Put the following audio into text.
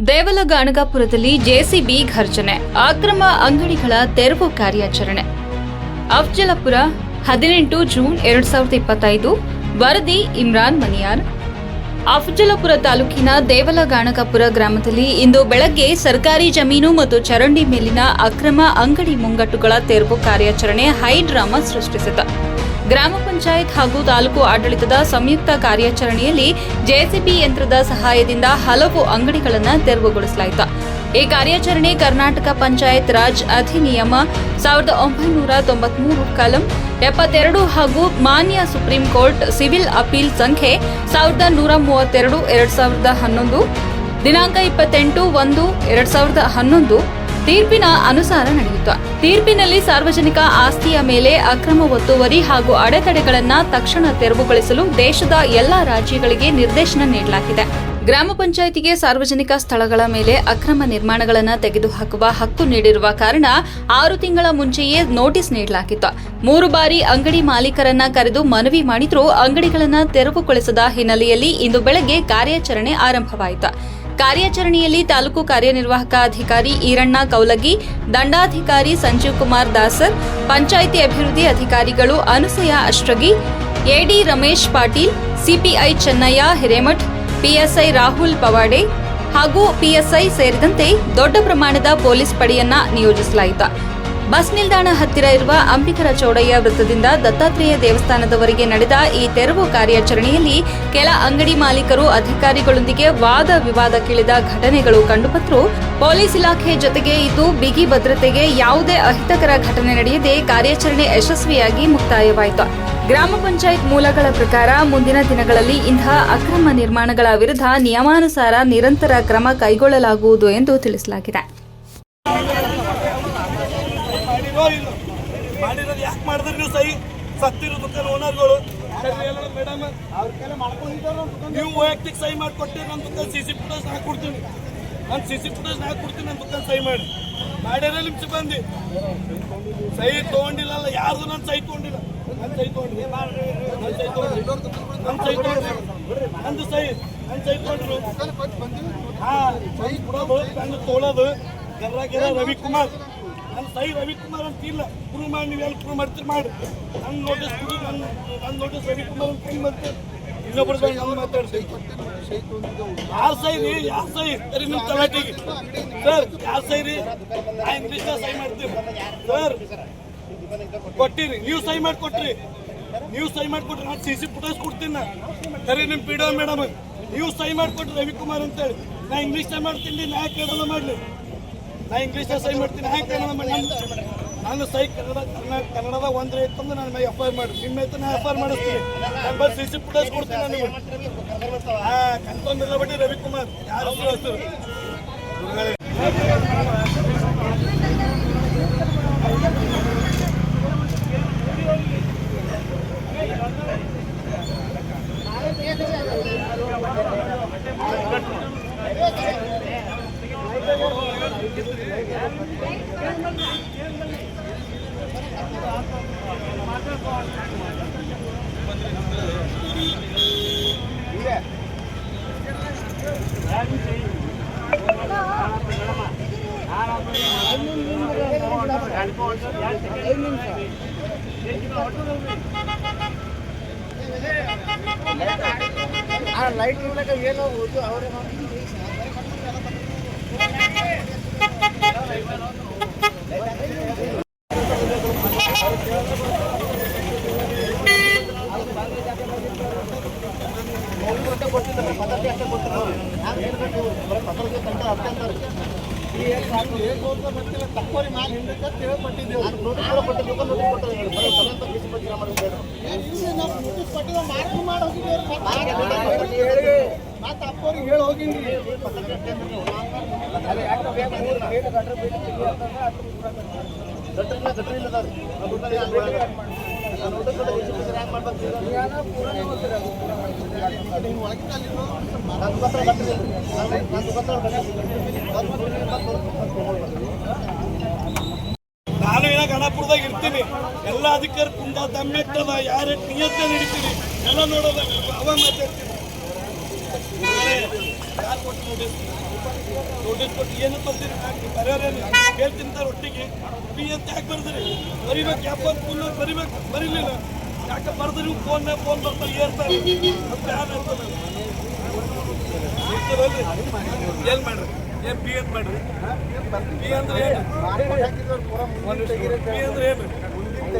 Devala ಗಾಣಗಾಪುರದಲ್ಲಿ JCB ಘರ್ಜನೆ, ಅಕ್ರಮ ಅಂಗಡಿಗಳ ತೆರವು ಕಾರ್ಯಾಚರಣೆ. ಅಫ್ಜಲಪುರ, ಹದಿನೆಂಟು ಜೂನ್ ಎರಡ್ ಸಾವಿರದ ಇಪ್ಪತ್ತೈದು, ವರದಿ ಇಮ್ರಾನ್ ಮನಿಯಾರ್. ಅಫ್ಜಲಪುರ ತಾಲೂಕಿನ ದೇವಲ ಗಾಣಗಾಪುರ ಗ್ರಾಮದಲ್ಲಿ ಇಂದು ಬೆಳಗ್ಗೆ ಸರ್ಕಾರಿ ಜಮೀನು ಮತ್ತು ಚರಂಡಿ ಮೇಲಿನ ಅಕ್ರಮ ಅಂಗಡಿ ಮುಂಗಟ್ಟುಗಳ ತೆರವು ಕಾರ್ಯಾಚರಣೆ ಹೈ ಡ್ರಾಮಾ ಸೃಷ್ಟಿಸಿತು. ಗ್ರಾಮ ಪಂಚಾಯತ್ ಹಾಗೂ ತಾಲೂಕು ಆಡಳಿತದ ಸಂಯುಕ್ತ ಕಾರ್ಯಾಚರಣೆಯಲ್ಲಿ ಜೆಸಿಬಿ ಯಂತ್ರದ ಸಹಾಯದಿಂದ ಹಲವು ಅಂಗಡಿಗಳನ್ನು ತೆರವುಗೊಳಿಸಲಾಯಿತು. ಈ ಕಾರ್ಯಾಚರಣೆ ಕರ್ನಾಟಕ ಪಂಚಾಯತ್ ರಾಜ್ ಅಧಿನಿಯಮ ಸಾವಿರದ ಒಂಬೈನೂರ ತೊಂಬತ್ಮೂರು ಕಲಂ ಎಪ್ಪತ್ತೆರಡು ಹಾಗೂ ಮಾನ್ಯ ಸುಪ್ರೀಂ ಕೋರ್ಟ್ ಸಿವಿಲ್ ಅಪೀಲ್ ಸಂಖ್ಯೆ ಸಾವಿರದ ನೂರ ಮೂವತ್ತೆರಡು, ಎರಡ್ ಸಾವಿರದ ಹನ್ನೊಂದು, ದಿನಾಂಕ ಇಪ್ಪತ್ತೆಂಟು, ಒಂದು, ಎರಡ್ ಸಾವಿರದ ಹನ್ನೊಂದು ತೀರ್ಪಿನ ಅನುಸಾರ ನಡೆಯಿತು. ತೀರ್ಪಿನಲ್ಲಿ ಸಾರ್ವಜನಿಕ ಆಸ್ತಿಯ ಮೇಲೆ ಅಕ್ರಮ ಒತ್ತುವರಿ ಹಾಗೂ ಅಡೆತಡೆಗಳನ್ನ ತಕ್ಷಣ ತೆರವುಗೊಳಿಸಲು ದೇಶದ ಎಲ್ಲಾ ರಾಜ್ಯಗಳಿಗೆ ನಿರ್ದೇಶನ ನೀಡಲಾಗಿದೆ. ಗ್ರಾಮ ಪಂಚಾಯಿತಿಗೆ ಸಾರ್ವಜನಿಕ ಸ್ಥಳಗಳ ಮೇಲೆ ಅಕ್ರಮ ನಿರ್ಮಾಣಗಳನ್ನು ತೆಗೆದುಹಾಕುವ ಹಕ್ಕು ನೀಡಿರುವ ಕಾರಣ ಆರು ತಿಂಗಳ ಮುಂಚೆಯೇ ನೋಟಿಸ್ ನೀಡಲಾಗಿತ್ತು. ಮೂರು ಬಾರಿ ಅಂಗಡಿ ಮಾಲೀಕರನ್ನ ಕರೆದು ಮನವಿ ಮಾಡಿದ್ರೂ ಅಂಗಡಿಗಳನ್ನು ತೆರವುಗೊಳಿಸದ ಹಿನ್ನೆಲೆಯಲ್ಲಿ ಇಂದು ಬೆಳಗ್ಗೆ ಕಾರ್ಯಾಚರಣೆ ಆರಂಭವಾಯಿತು. ಕಾರ್ಯಾಚರಣೆಯಲ್ಲಿ ತಾಲೂಕು ಕಾರ್ಯನಿರ್ವಾಹಕ ಅಧಿಕಾರಿ ಈರಣ್ಣ ಕೌಲಗಿ, ದಂಡಾಧಿಕಾರಿ ಸಂಜೀವ್ ಕುಮಾರ್ ದಾಸರ್, ಪಂಚಾಯಿತಿ ಅಭಿವೃದ್ಧಿ ಅಧಿಕಾರಿಗಳು Anusaya Ashtagi AD Ramesh Patil, CPI Channayya Hiremath, PSI Rahul Pawade ಹಾಗೂ ಪಿಎಸ್ಐ ಸೇರಿದಂತೆ ದೊಡ್ಡ ಪ್ರಮಾಣದ ಪೊಲೀಸ್ ಪಡೆಯನ್ನ ನಿಯೋಜಿಸಲಾಯಿತು. ಬಸ್ ನಿಲ್ದಾಣ ಹತ್ತಿರ ಇರುವ ಅಂಬಿಕರ ಚೌಡಯ್ಯ ವೃತ್ತದಿಂದ ದತ್ತಾತ್ರೇಯ ದೇವಸ್ಥಾನದವರೆಗೆ ನಡೆದ ಈ ತೆರವು ಕಾರ್ಯಾಚರಣೆಯಲ್ಲಿ ಕೆಲ ಅಂಗಡಿ ಮಾಲೀಕರು, ಅಧಿಕಾರಿಗಳೊಂದಿಗೆ ವಾದ ವಿವಾದಕ್ಕಿಳಿದ ಘಟನೆಗಳು ಕಂಡುಬಂದರೂ ಪೊಲೀಸ್ ಇಲಾಖೆ ಜೊತೆಗೆ ಇದು ಬಿಗಿ ಭದ್ರತೆಗೆ ಯಾವುದೇ ಅಹಿತಕರ ಘಟನೆ ನಡೆಯದೆ ಕಾರ್ಯಾಚರಣೆ ಯಶಸ್ವಿಯಾಗಿ ಮುಕ್ತಾಯವಾಯಿತು. ಗ್ರಾಮ ಪಂಚಾಯತ್ ಮೂಲಗಳ ಪ್ರಕಾರ ಮುಂದಿನ ದಿನಗಳಲ್ಲಿ ಇಂತಹ ಅಕ್ರಮ ನಿರ್ಮಾಣಗಳ ವಿರುದ್ಧ ನಿಯಮಾನುಸಾರ ನಿರಂತರ ಕ್ರಮ ಕೈಗೊಳ್ಳಲಾಗುವುದು ಎಂದು ತಿಳಿಸಲಾಗಿದೆ. ಮಾಡಿರೋ ಇಲ್ಲ ಮಾಡಿರೋದು ಯಾಕೆ ಮಾಡಿದ್ರಿ ನೀವು ಸಹಿ? ಸತ್ತಿರೋ ದುಕಾನ್ ಓನರ್ಗಳು ಮೇಡಮ್ ನೀವು ವೈಯಕ್ತಿಕ ಸಹಿ ಮಾಡಿಕೊಟ್ಟು ನನ್ನ ದುಕಾನ್ ಸಿ ಸಿ ಫುಟೇಜ್ ಹಾಕಿ ಕೊಡ್ತೀನಿ ನಾನು ಸಿ ಸಿ ಫುಟೇಜ್ ಹಾಕಿ ಕೊಡ್ತೀನಿ ನನ್ನ ದುಕಾನ್ ಸಹಿ ಮಾಡಿ. ಮಾಡ್ಯಾರ ನಿಮ್ಮ ಸಿಬ್ಬಂದಿ ಸಹಿ ತೊಗೊಂಡಿಲ್ಲಲ್ಲ ಯಾರ್ದು ನಾನು ಸಹಿ ತೊಗೊಂಡಿಲ್ಲ? ನನ್ನ ಸಹಿ ತೊಗೊಂಡ್ರಿ ನನ್ನ ಸಹಿ ತೊಗೊಂಡ್ರಿ ನನ್ನ ಸಹಿ ತೊಗೊಂಡ್ರಿ ನಂದು ಸಹಿ ನನ್ನ ಸಹಿ ತೊಗೊಂಡ್ರು ಹಾ ಸಹಿ ಕೊಡೋದು ನನ್ನ ತೊಗೊಳೋದು ಗರ್ರ ಗಿರ ರವಿಕುಮಾರ್. ನನ್ನ ಸೈ ರವಿಕುಮಾರ್ ಅಂತ ಇಲ್ಲ. ಪ್ರೂವ್ ಮಾಡಿ ನೀವು ಎಲ್ಲಿ ಪ್ರೂವ್ ಮಾಡ್ತೀರಿ, ಮಾಡಿ. ನನ್ನ ನೋಟಿಸ್ ಕೊಡಿ ನನ್ನ ನನ್ನ ನೋಟಿಸ್ ರವಿಕುಮಾರ್ ಅಂತ ಏನು ಮಾಡ್ತೀರಿ ಇನ್ನೊಬ್ಬರು ಬಂದು ನಾನು ಮಾತಾಡ್ತೀನಿ ಯಾವ ಸೈ ರೀ ಯಾವ ಸೈ ಸರಿ ನಿಮ್ಮ ತಲಾಟಿಗೆ. ಸರ್ ಯಾವ ಸೈ ರೀ? ನಾ ಇಂಗ್ಲೀಷ್ನಾಗ ಸೈ ಮಾಡ್ತೀವಿ ಸರ್, ಕೊಟ್ಟಿರಿ. ನೀವು ಸೈ ಮಾಡಿ ಕೊಟ್ರಿ ನೀವು ಸಹಿ ಮಾಡಿಕೊಟ್ರಿ, ನಾನು ಸಿ ಸಿ ಫುಟೇಜ್ ಕೊಡ್ತೀನಿ ನಾ. ಸರಿ ನಿಮ್ಮ ಪಿ ಮೇಡಮ್. ನೀವು ಸಹಿ ಮಾಡಿಕೊಟ್ರಿ ರವಿಕುಮಾರ್ ಅಂತೇಳಿ ನಾ ಇಂಗ್ಲೀಷ್ನಾಗ ಮಾಡ್ತೀನಿ ನಾ ಕೇಳಲ್ಲ ಮಾಡಲಿ. ನಾ ಇಂಗ್ಲೀಷ್ನಾಗ ಸಹಿ ಮಾಡ್ತೀನಿ. ಹ್ಯಾಂಗೆ ಕನ್ನಡ ಮಾಡಿ. ನಾನು ನಾನು ಸಹಿ ಕನ್ನಡ ಕನ್ನಡ ಕನ್ನಡದಾಗ ಒಂದ್ರೆ ಇತ್ತಂದ್ರೆ ನಾನು ಎಫ್ ಐ ಮಾಡಿ ನಿಮ್ಮ ಐತೆ ನಾ ಎಫ್ ಐ ಮಾಡಿಸ್ತೀನಿ. ನಂಬರ್ ಸಿ ಸಿ ಫುಟೇಜ್ ಕೊಡ್ತೀನಿ ನನಗೆ ಹಾಂ ಕನ್ಫರ್ಮ್ ಇಲ್ಲ ಬಟ್ಟಿ ರವಿಕುಮಾರ್. ಯಾರು ಹೆಸರು? ಲೈಟ್ ಇರ್ಲಾಕ ಏನೋ ಹೋಯ್ತು ಅವರೇ ಅಪ್ಪವ್ರಿಗೆ ಹೇಳಿ ಹೋಗಿನಿ ಗಟ್ರಿ ಇಲ್ಲ ನಾನು ಏನ ಗಣಪುರದಾಗ ಇರ್ತೀನಿ. ಎಲ್ಲ ಅಧಿಕಾರ ಕುಂದ ದಮ್ಮೆಟ್ಟದ ಯಾರ ನಿಯತ್ತೆ ನಡೀತೀನಿ ಎಲ್ಲ ನೋಡೋದ, ಅವ ಮಾತಾಡ್ತೀನಿ. ಯಾರು ಕೊಟ್ಟು ನೋಟಿಸ್ ನೋಟಿಸ್ ಕೊಟ್ಟು ಏನು ಬರ್ತೀರಿ ಬರೆಯೋರೇನು ಕೇಳ್ತೀನಿ ಸರ್ ಒಟ್ಟಿಗೆ. ಪಿ ಅಂತ ಯಾಕೆ ಬರ್ತೀರಿ ಬರಿಬೇಕು, ಯಾಕೆ ಫುಲ್ ಬರಿಬೇಕು? ಬರೀಲಿಲ್ಲ. ಯಾಕೆ ಬರ್ದ್ರಿ? ಫೋನ್ ಫೋನ್ ಬರ್ತಾರೆ ಏರ್ತಾರೆ ಅಂತ ಯಾರು ಇರ್ತದೆ ಏನು ಮಾಡ್ರಿ? ಏನು ಪಿ ಅಂತ ಮಾಡ್ರಿ? ಪಿ ಅಂದ್ರೆ ಏನು? ಪಿ ಅಂದ್ರೆ ಏನು?